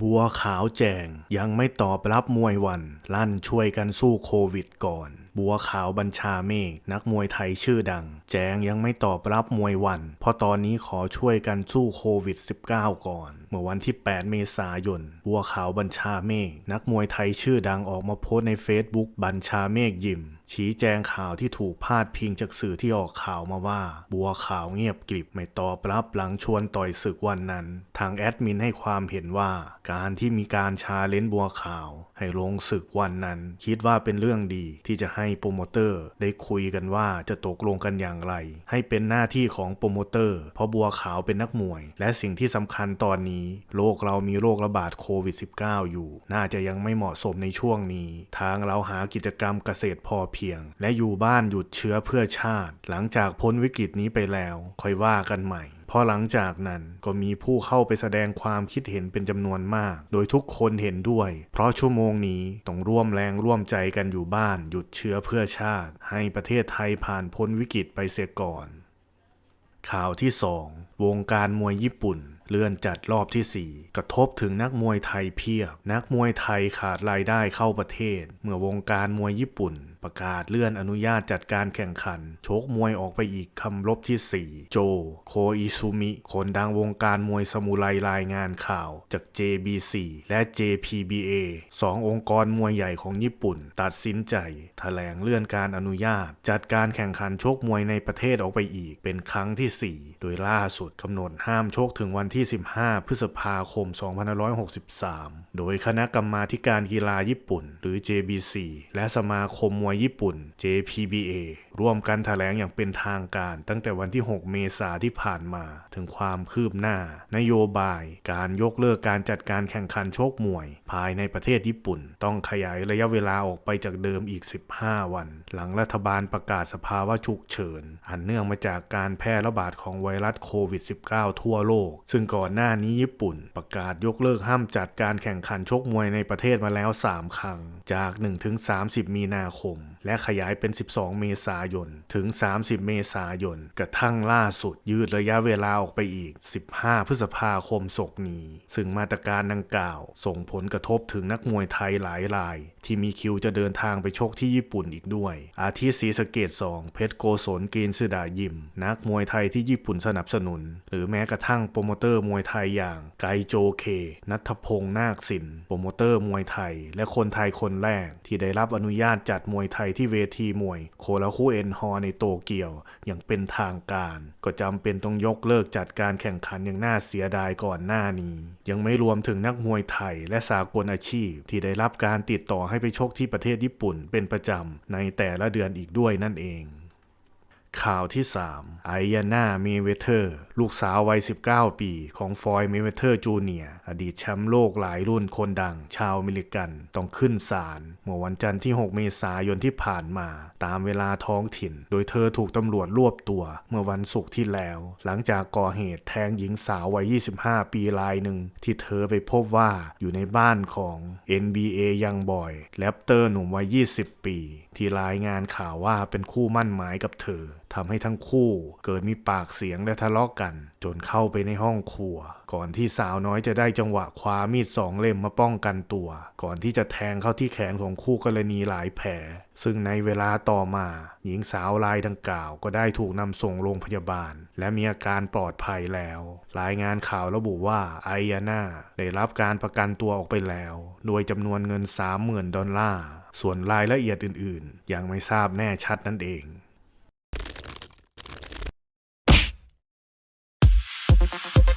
บัวขาวแจงยังไม่ตอบรับมวยวัน ลั่นช่วยกันสู้โควิดก่อน บัวขาวบัญชาเมฆนักมวยไทยชื่อดัง แจงยังไม่ตอบรับมวยวัน เพราะตอนนี้ขอช่วยกันสู้โควิด -19 ก่อน เมื่อวันที่ 8 เมษายน บัวขาวบัญชาเมฆนักมวยไทยชื่อดังออกมาโพสต์ในเฟซบุ๊กบัญชาเมฆยิม ชี้แจงข่าวที่ถูกพาดพิงจากสื่อที่ออกข่าวมาว่า บัวขาวเงียบกริบไม่ตอบรับหลังชวนต่อยศึกวันนั้น ทางแอดมินให้ความเห็นว่าการที่มีการชาเลนจ์บัวขาว ให้ลงศึกวันนั้น คิดว่าเป็นเรื่องดีที่จะให้โปรโมเตอร์ได้คุยกันว่าจะตกลงกันอย่างไร ให้เป็นหน้าที่ของโปรโมเตอร์ เพราะบัวขาวเป็นนักมวย และสิ่งที่สำคัญตอนนี้ โลกเรามีโรคระบาดโควิด -19 อยู่ น่าจะยังไม่เหมาะสมในช่วงนี้ ทางเราหากิจกรรมเกษตรพอเพียงและอยู่บ้านหยุดเชื้อเพื่อชาติ หลังจากพ้นวิกฤตนี้ไปแล้ว ค่อยว่ากันใหม่พอหลังจากนั้นก็มีผู้เข้าไปแสดงความคิดเห็นเป็นจำนวนมาก โดยทุกคนเห็นด้วย เพราะชั่วโมงนี้ต้องร่วมแรงร่วมใจกันอยู่บ้าน หยุดเชื้อเพื่อชาติ ให้ประเทศไทยผ่านพ้นวิกฤตไปเสียก่อน ข่าวที่ 2 วงการมวยญี่ปุ่นเลื่อนจัดรอบที่ 4 กระทบถึงนักมวยไทยเพียบ นักมวยไทยขาดรายได้เข้าประเทศ เมื่อวงการมวยญี่ปุ่นประกาศเลื่อนอนุญาตจัดการแข่งขันชกมวยออกไปอีกคำลบที่ 4 โจ โคอิซุมิ คนดังวงการมวยสมุไรรายงานข่าวจาก JBC และ JPBA สององค์กรมวยใหญ่ของญี่ปุ่น ตัดสินใจแถลงเลื่อนการอนุญาต จัดการแข่งขันชกมวยในประเทศออกไปอีกเป็นครั้งที่ 4 โดยล่าสุดกำหนดห้ามชกถึงวันที่ 15 พฤษภาคม 2563 โดยคณะกรรมาธิการกีฬาญี่ปุ่น หรือ JBC และสมาคมมวยญี่ปุ่น JPBA ร่วมกันแถลงอย่างเป็นทางการ ตั้งแต่วันที่ 6 เมษาที่ผ่านมา ถึงความคืบหน้า นโยบาย การยกเลิกการจัดการแข่งขันโชคมวย ภายในประเทศญี่ปุ่น ต้องขยายระยะเวลาออกไปจากเดิมอีก 15 วัน หลังรัฐบาลประกาศสภาวะฉุกเฉิน อันเนื่องมาจากการแพร่ระบาดของไวรัสโควิด -19 ทั่วโลก ซึ่งก่อนหน้านี้ญี่ปุ่น ประกาศยกเลิกห้ามจัดการแข่งขันชกมวยในประเทศมาแล้ว 3 ครั้ง จาก 1-30 มีนาคม และขยายเป็น 12 เมษายน ถึง 30 เมษายน กระทั่งล่าสุดยืดระยะเวลาออกไปอีก 15 พฤษภาคมศกนี้ ซึ่งมาตรการดังกล่าว ส่งผลกระทบถึงนักมวยไทยหลายราย ที่มีคิวจะเดินทางไปชกที่ญี่ปุ่นอีกด้วย อาทิศรีสะเกด2เพชรโกศลกรีนสดายิม นักมวยไทยที่ญี่ปุ่นสนับสนุน หรือแม้กระทั่งโปรโมเตอร์มวยไทยอย่างไกโจเค นัทพงษ์นาคสินโปรโมเตอร์มวยไทย และคนไทยคนแรกที่ได้รับอนุญาตจัดมวยไทยที่เวทีมวยโคลาคุเอนฮอในโตเกียวอย่างเป็นทางการ ก็จำเป็นต้องยกเลิกจัดการแข่งขันอย่างน่าเสียดายก่อนหน้านี้ ยังไม่รวมถึงนักมวยไทยและสากลอาชีพ ที่ได้รับการติดต่อให้ไปชกที่ประเทศญี่ปุ่นเป็นประจำในแต่ละเดือนอีกด้วยนั่นเอง ข่าวที่ 3 ไอยาน่าเมเวเทอร์ ลูกสาววัย 19 ปีของฟอยเมเวเทอร์จูเนียร์อดีตแชมป์โลกหลายรุ่นคนดัง ชาวอเมริกัน ต้องขึ้นศาลเมื่อวันจันทร์ที่ 6 เมษายนที่ผ่านมา ตามเวลาท้องถิ่น โดยเธอถูกตำรวจรวบตัว เมื่อวันศุกร์ที่แล้ว หลังจากก่อเหตุแทงหญิงสาววัย 25 ปีรายหนึ่ง ที่เธอไปพบว่าอยู่ในบ้านของ NBA ยังบอยแรปเตอร์หนุ่มวัย 20 ปี ที่รายงานข่าวว่าเป็นคู่มั่นหมายกับเธอทำให้ทั้งคู่เกิดมีปากเสียงและทะเลาะกัน จนเข้าไปในห้องครัว ก่อนที่สาวน้อยจะได้จังหวะคว้ามีดสองเล่มมาป้องกันตัว ก่อนที่จะแทงเข้าที่แขนของคู่กรณีหลายแผล ซึ่งในเวลาต่อมา หญิงสาวรายดังกล่าวก็ได้ถูกนำส่งโรงพยาบาล และมีอาการปลอดภัยแล้ว รายงานข่าวระบุว่าไอยาน่าได้รับการประกันตัวออกไปแล้ว โดยจำนวนเงิน 30,000 ดอลลาร์ส่วนรายละเอียดอื่นๆ ยังไม่ทราบแน่ชัดนั่นเอง Thank you.